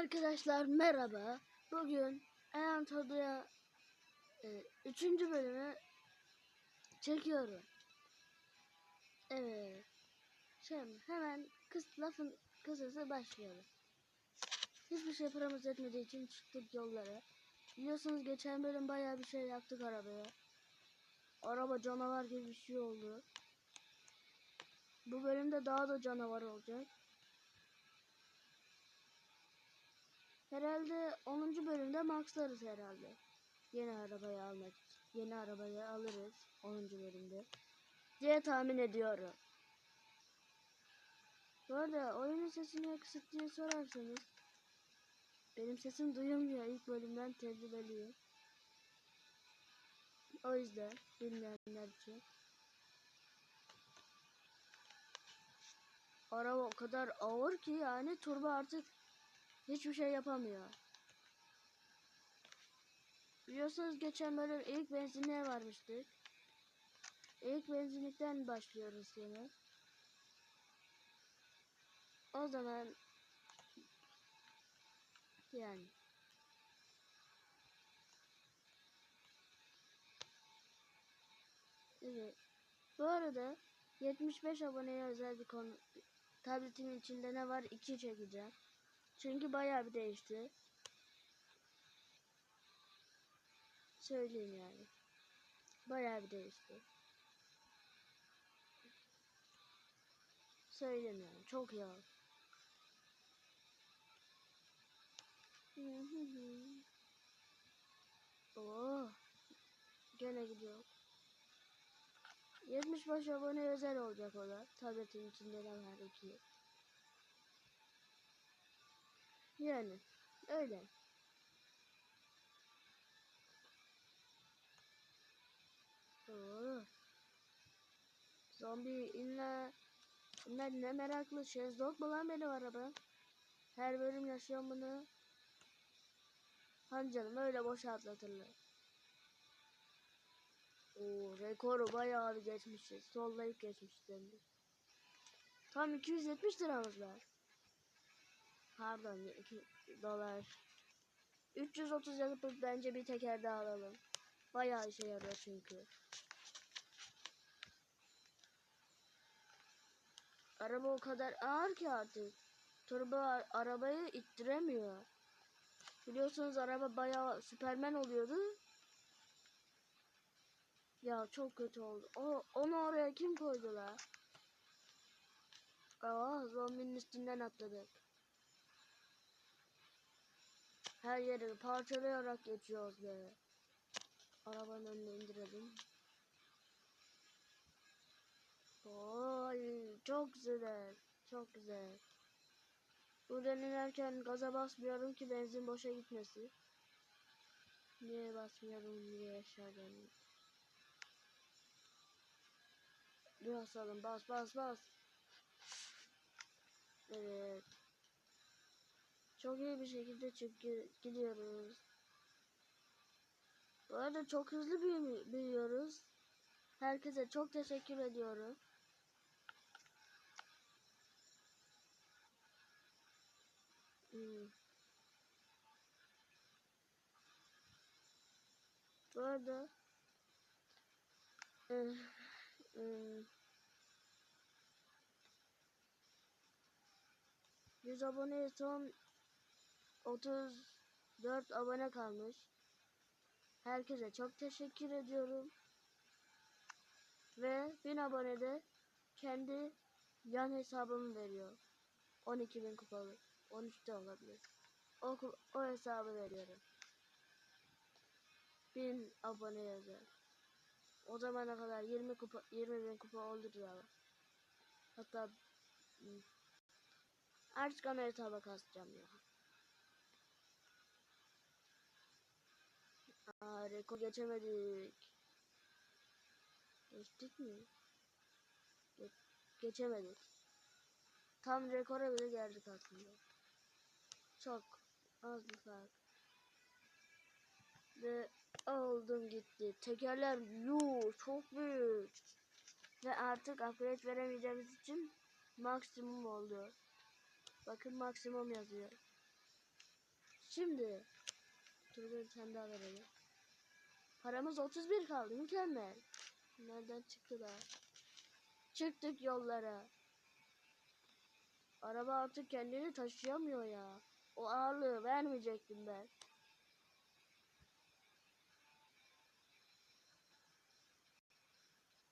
Arkadaşlar merhaba. Bugün Enantodo'ya e, üçüncü bölümü çekiyorum. Evet. Şimdi hemen kıs, lafın kısası başlayalım. Hiçbir şey paramız etmediği için çıktık yollara. Biliyorsunuz geçen bölüm bayağı bir şey yaptık arabaya. Araba canavar gibi bir şey oldu. Bu bölümde daha da canavar olacak. Herhalde 10. bölümde maxlarız herhalde. Yeni arabayı almak Yeni arabayı alırız 10. bölümde. diye tahmin ediyorum. Bu arada oyunun sesini kısık diye sorarsanız benim sesim duyulmuyor ilk bölümden tecrübeliyim. O yüzden bilmeyenler için. Araba o kadar ağır ki yani turbo artık hiçbir şey yapamıyor. Biliyorsunuz geçen bölüm ilk benzinliğe varmıştık. İlk benzinlikten başlıyoruz yine. O zaman yani Evet. Bu arada 75 aboneye özel bir konu tabletimin içinde ne var 2 çekeceğim. Çünkü bayağı bir değişti. Söyleyeyim yani. Bayağı bir değişti. Söyleyeyim yani. Çok iyi oldu. Oo. Gene gidiyor. 75 abone özel olacak o da. Tabletin içinde ne var iki. Yani öyle. Oo. Zombi inle Bunlar ne meraklı şezlong mu lan benim araba? Her bölüm yaşıyorum bunu. Hani canım öyle boş atlatırlar. Oo rekoru bayağı bir geçmişiz. Sollayıp geçmişiz hem. Tam 270 liramız var. Pardon 2 dolar. 330 yapıp bence bir teker daha alalım. Bayağı işe yarıyor çünkü. Araba o kadar ağır ki artık. Turbo ar- arabayı ittiremiyor. Biliyorsunuz araba bayağı süpermen oluyordu. Ya çok kötü oldu. O, onu oraya kim koydu la? Aa zombinin üstünden atladık. Her yeri parçalayarak geçiyoruz be. Arabanın önüne indirelim. Oy çok güzel. Çok güzel. Buradan inerken gaza basmıyorum ki benzin boşa gitmesin. Niye basmıyorum niye aşağıdan. Basalım bas bas bas. Evet. Çok iyi bir şekilde çıkıp gidiyoruz. Bu arada çok hızlı büyü- büyüyoruz. Herkese çok teşekkür ediyorum. Hmm. Bu arada eh, hmm, 100 aboneye son 34 abone kalmış. Herkese çok teşekkür ediyorum. Ve 1000 abonede kendi yan hesabımı veriyor. 12.000 kupalı. 13 de olabilir. O, o hesabı veriyorum. 1000 abone özel. O zamana kadar 20 kupa 20 bin kupa olur ya. Hatta hmm, artık ana hesaba kasacağım ya. Aa, rekor geçemedik. Geçtik mi? Ge- geçemedik. Tam rekora bile geldik aslında. Çok az bir fark. Ve oldum gitti. Tekerler yuh çok büyük. Ve artık upgrade veremeyeceğimiz için maksimum oldu. Bakın maksimum yazıyor. Şimdi Turgay sen daha verelim. Paramız 31 kaldı. Mükemmel. Nereden çıktı da? Çıktık yollara. Araba artık kendini taşıyamıyor ya. O ağırlığı vermeyecektim ben.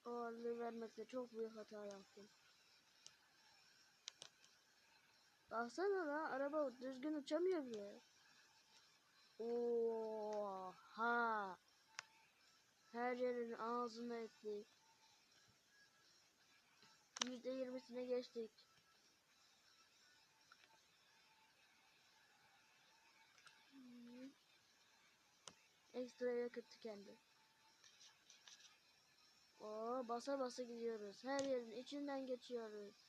O ağırlığı vermekle çok büyük hata yaptım. Baksana la araba düzgün uçamıyor bile. Oha. Her yerin ağzına ettik. Yüzde yirmisine geçtik. Ekstra yakıt tükendi. Oo, basa basa gidiyoruz. Her yerin içinden geçiyoruz.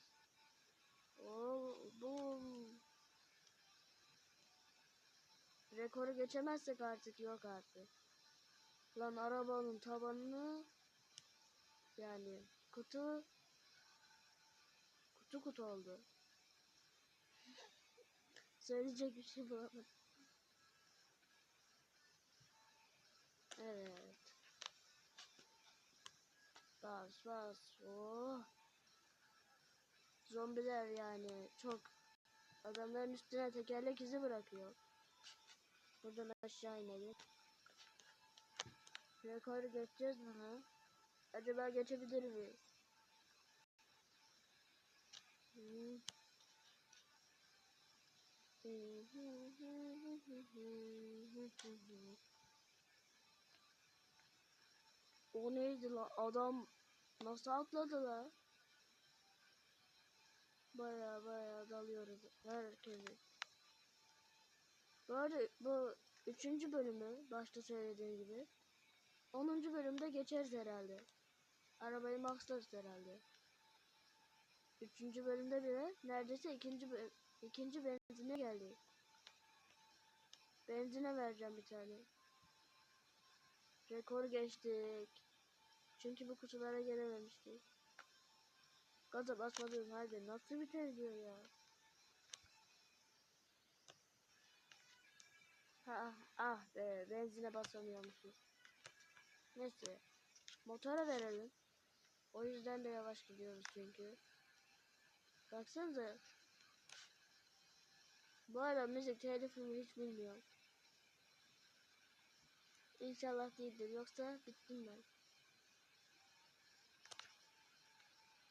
Oo, bum. Rekoru geçemezsek artık yok artık. Lan arabanın tabanını yani kutu kutu kutu oldu. Söyleyecek bir şey bulamadım. Evet. Bas bas. Oh. Zombiler yani çok adamların üstüne tekerlek izi bırakıyor. Buradan aşağı inelim. Rekoru geçeceğiz ha? Acaba geçebilir miyiz? O neydi la? Adam nasıl atladı la? Baya baya dalıyoruz herkesi. Bu arada bu üçüncü bölümü başta söylediğim gibi 10. bölümde geçeriz herhalde. Arabayı maxlarız herhalde. Üçüncü bölümde bile neredeyse ikinci bö- ikinci benzine geldik. Benzine vereceğim bir tane. Rekor geçtik. Çünkü bu kutulara gelememiştik. Gaza basmadığım halde nasıl biter diyor ya. Ha, ah be benzine basamıyormuşuz. Neyse. Motora verelim. O yüzden de yavaş gidiyoruz çünkü. Baksanıza. Bu arada müzik telifimi hiç bilmiyorum. İnşallah değildir. Yoksa bittim ben.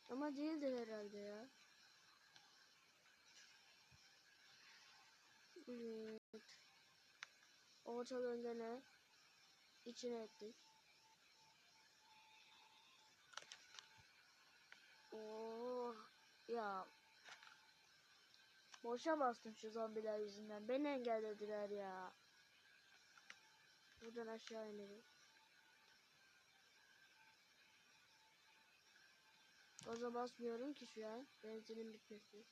Ama değildir herhalde ya. Evet. Ortalığın gene içine ettik. Oh ya. Boşa bastım şu zombiler yüzünden. Beni engellediler ya. Buradan aşağı inelim. Gaza basmıyorum ki şu an. Benzinin bitmesi.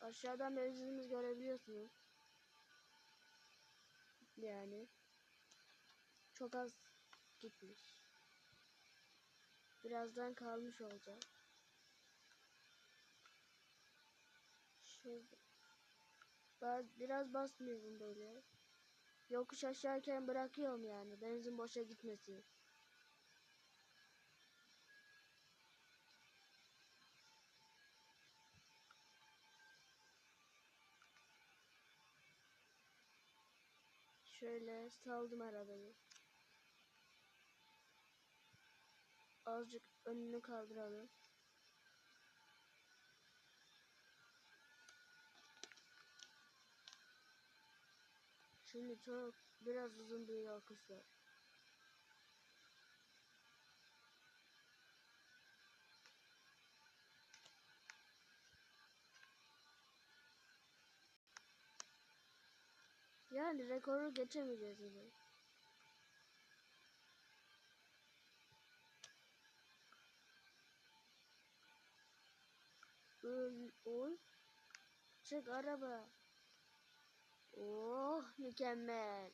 Aşağıdan benzinimiz görebiliyorsunuz. Yani. Çok az gitmiş. Birazdan kalmış olacak. Şöyle. Baz, biraz basmıyorum böyle. Yokuş aşağıyken bırakıyorum yani. Benzin boşa gitmesin. Şöyle saldım arabayı. Azıcık önünü kaldıralım. Şimdi çok biraz uzun bir yokuş var. Yani rekoru geçemeyeceğiz yine. Oy. Çık araba. Oh mükemmel.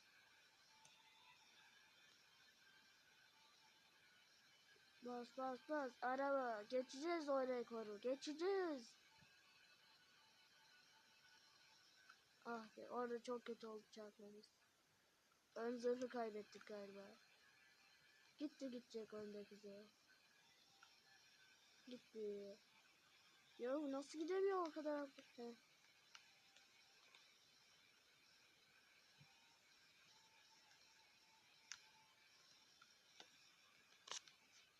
Bas bas bas araba geçeceğiz o rekoru geçeceğiz. Ah be orada çok kötü oldu çarpmamız. Ön zırhı kaybettik galiba. Gitti gidecek öndeki zırh. Gitti. Ya bu nasıl gidemiyor o kadar? Heh.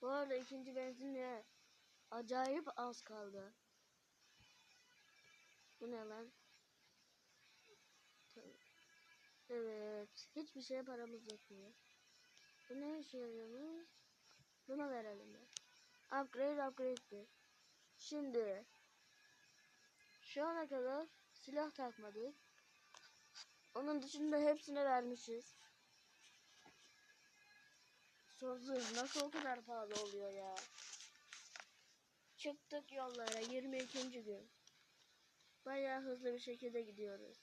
Bu arada ikinci benzinliğe acayip az kaldı. Bu ne lan? Evet. Hiçbir şeye paramız yetmiyor. Bu ne işe yarıyormuş? Buna verelim ya. Upgrade upgrade'di. Şimdi şu ana kadar silah takmadık. Onun dışında hepsine vermişiz. Sözü nasıl o kadar pahalı oluyor ya? Çıktık yollara 22. gün. Bayağı hızlı bir şekilde gidiyoruz.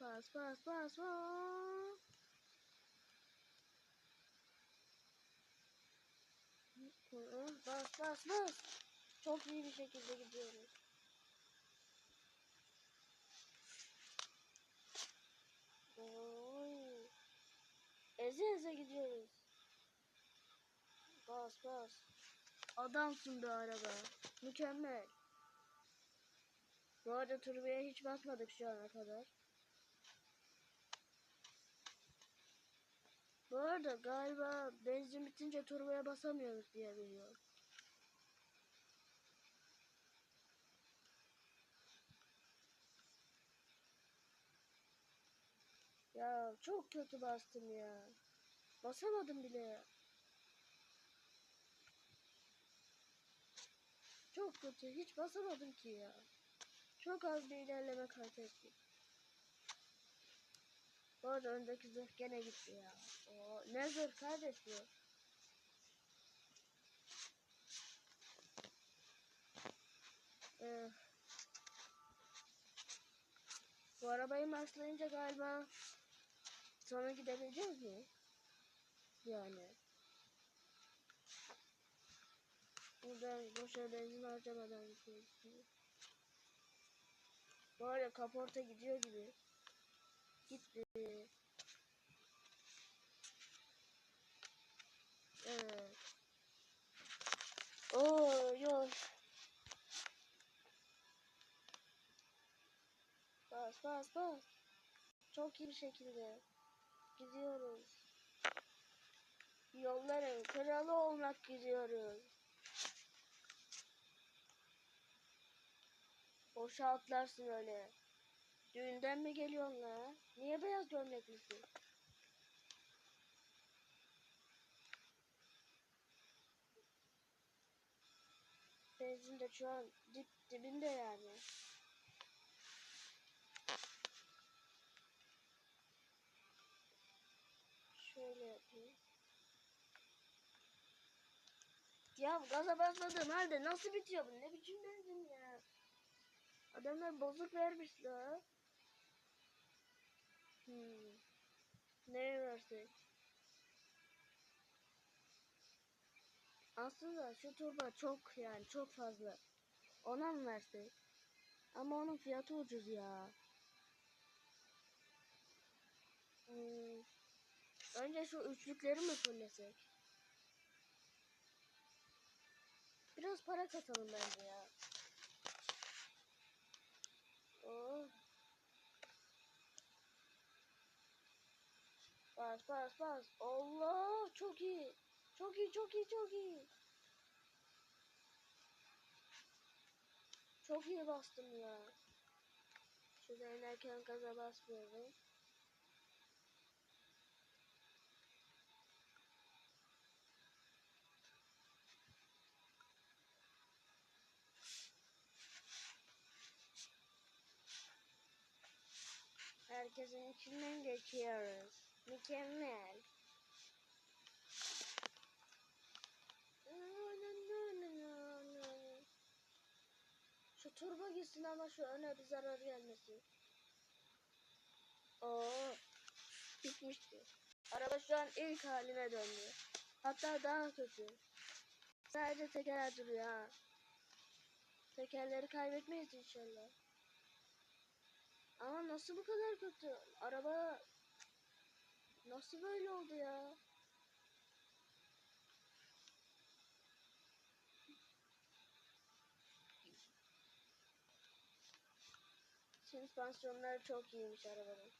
Bas bas bas bas. Bas bas bas. Çok iyi bir şekilde gidiyoruz. Oy. Eze eze gidiyoruz. Bas bas. Adamsın be araba. Mükemmel. Bu arada turboya hiç basmadık şu ana kadar. Bu arada galiba benzin bitince turboya basamıyoruz diye biliyorum. Ya çok kötü bastım ya. Basamadım bile. Çok kötü. Hiç basamadım ki ya. Çok az bir ilerleme kat ettim. Bu arada öndeki zırh gene gitti ya. Oo, ne zırh kardeş bu? Eh. Bu arabayı maçlayınca galiba sonra gidebileceğiz mi? Yani. Buradan boşa benzin harcamadan gidiyoruz. Bu kaporta gidiyor gibi. Gitti. Evet. Oo yol. Bas bas bas. Çok iyi bir şekilde gidiyoruz. Yolların kralı olmak gidiyoruz. Boşa atlarsın öyle. Düğünden mi geliyorsun la? Niye beyaz gömleklisin? Benzin de şu an dip dibinde yani. Şöyle yapayım. Ya gaza basmadığım halde nasıl bitiyor bu? Ne biçim benzin ya? Adamlar bozuk vermiş la. Hmm. Neye versek? Aslında şu turba çok yani çok fazla. Ona mı versek? Ama onun fiyatı ucuz ya. Hmm. Önce şu üçlükleri mi fullesek? Biraz para katalım bence ya. Oh. Bas bas bas. Allah çok iyi. Çok iyi çok iyi çok iyi. Çok iyi bastım ya. Şurada inerken gaza basmıyorum. Herkesin içinden geçiyoruz. Mükemmel. Şu turbo gitsin ama şu öne bir zarar gelmesin. Oo, bitmişti. Araba şu an ilk haline döndü. Hatta daha kötü. Sadece teker duruyor ha. Tekerleri kaybetmeyiz inşallah. Ama nasıl bu kadar kötü? Araba nasıl böyle oldu ya? Süspansiyonları çok iyiymiş arabanın.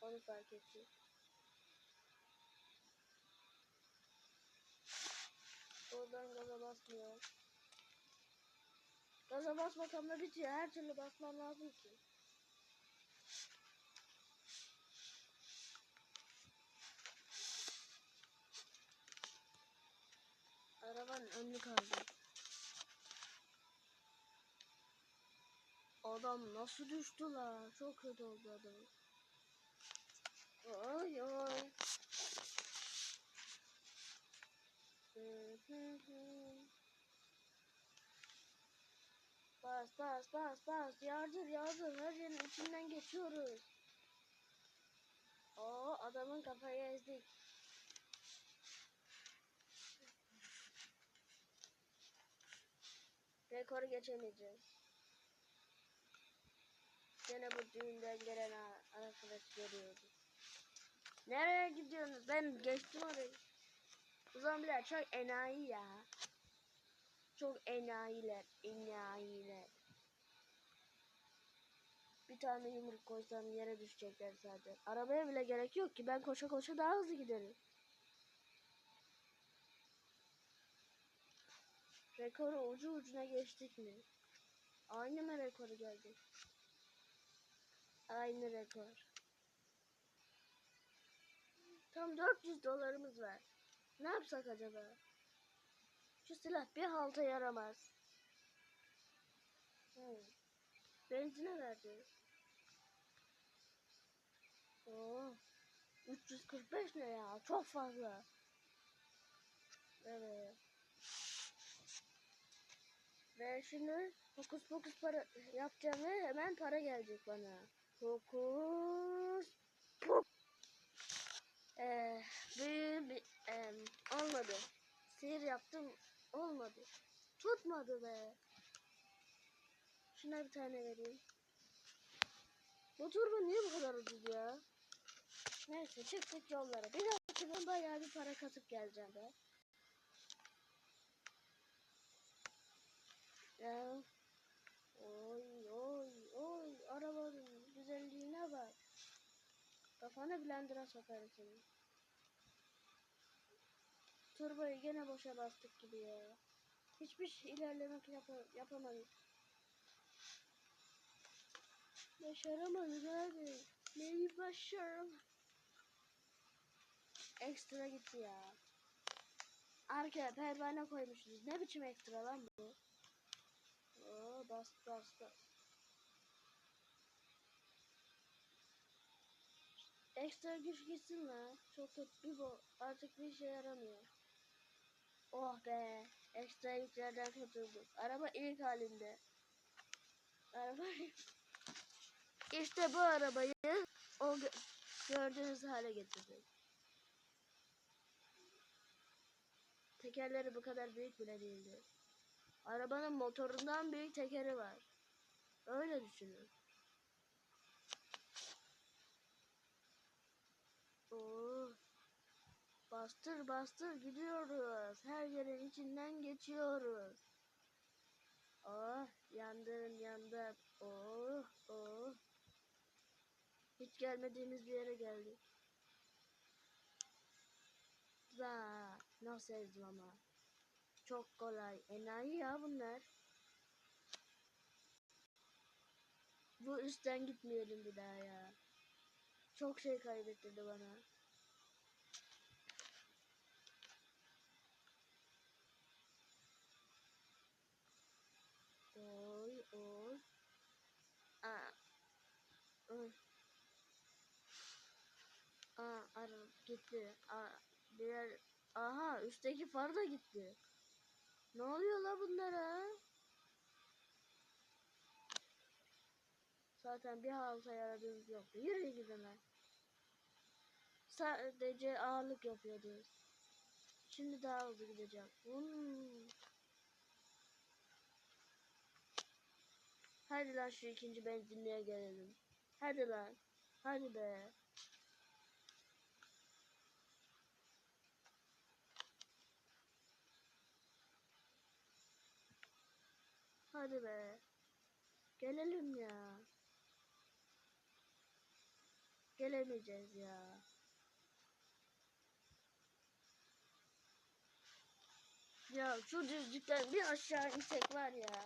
Onu fark ettim. Oradan gaza basmıyor. Gaza basmasam da bitiyor. Her türlü basmam lazım ki. Adam nasıl düştü la? Çok kötü oldu adam. Ay ay. Bas bas bas bas. Yardır yardır. Her yerin içinden geçiyoruz. Oo adamın kafayı ezdik. Rekoru geçemeyeceğiz. Gene bu düğünden gelen arkadaş görüyordu. Nereye gidiyorsunuz? Ben geçtim orayı. Bu zombiler çok enayi ya. Çok enayiler, enayiler. Bir tane yumruk koysam yere düşecekler zaten. Arabaya bile gerek yok ki. Ben koşa koşa daha hızlı giderim. Rekoru ucu ucuna geçtik mi? Aynı mı rekoru geldik? Aynı rekor. Tam 400 dolarımız var. Ne yapsak acaba? Şu silah bir halta yaramaz. Hmm. Benzine verdi. Oo. 345 ne ya? Çok fazla. Evet. Ve şimdi fokus fokus para yapacağım ve hemen para gelecek bana. Puk. Ee, bir, bir, em, olmadı. Sihir yaptım. Olmadı. Tutmadı be. Şuna bir tane vereyim. Bu turbo niye bu kadar ucuz ya? Neyse çıktık yollara. Bir dahaki ben bayağı bir para kasıp geleceğim be. Ya. Oy oy oy arabanın güzelliğine bak. Kafana blender'a sokarım seni. Turboyu gene boşa bastık gibi ya. Hiçbir şey ilerlemek yap yapamadık. Başaramadık abi. Neyi başarım? Ekstra gitti ya. Arkaya pervane koymuşuz. Ne biçim ekstra lan bu? Oo, bas bas bas. Ekstra güç gitsin la. Çok kötü bu. Artık bir işe yaramıyor. Oh be. Ekstra yüklerden kurtulduk. Araba ilk halinde. Araba İşte bu arabayı o gö- gördüğünüz hale getirdik. Tekerleri bu kadar büyük bile değildi. Arabanın motorundan büyük tekeri var. Öyle düşünün. Oo. Bastır bastır gidiyoruz. Her yerin içinden geçiyoruz. Oh yandım yandım. Oh oh. Hiç gelmediğimiz bir yere geldik. Za nasıl ezdim ama. Çok kolay. Enayi ya bunlar. Bu üstten gitmeyelim bir daha ya. Çok şey kaybettirdi bana. Oy oy. Aa. Oy. Ara gitti. Aa, diğer aha üstteki far da gitti. Ne oluyor la bunlara? Zaten bir halta yaradığımız yoktu. Yürü gidin. Sadece ağırlık yapıyordu. Şimdi daha hızlı gideceğim. Hmm. Hadi lan şu ikinci benzinliğe gelelim. Hadi lan. Hadi be. Hadi be. Gelelim ya. Gelemeyeceğiz ya. Ya şu düzlükten bir aşağı insek var ya.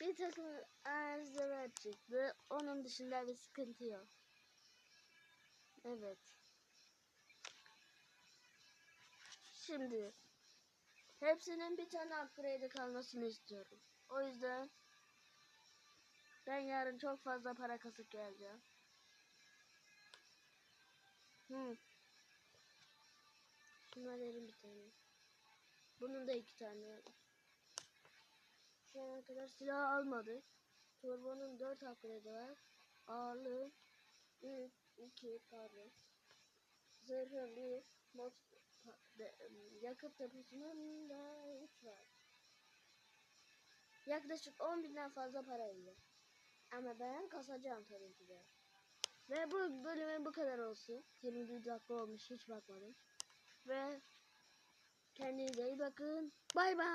Bir takım arızalar çıktı. Onun dışında bir sıkıntı yok. Evet. Şimdi hepsinin bir tane upgrade kalmasını istiyorum. O yüzden ben yarın çok fazla para kasıp geleceğim. Hı. Şuna verin bir tane. Bunun da iki tane. Şu ana kadar silah almadı. Turbonun 4 upgrade'i var. Ağırlığı 3, 2 pardon. Zırhı 1, mod, yakıt deposunun da 3 var. Yaklaşık 10 binden fazla para yiyor. Ama ben kasacağım tabii ki de. Ve bu bölümün bu kadar olsun. 21 dakika olmuş hiç bakmadım. Ve kendinize iyi bakın. Bay bay.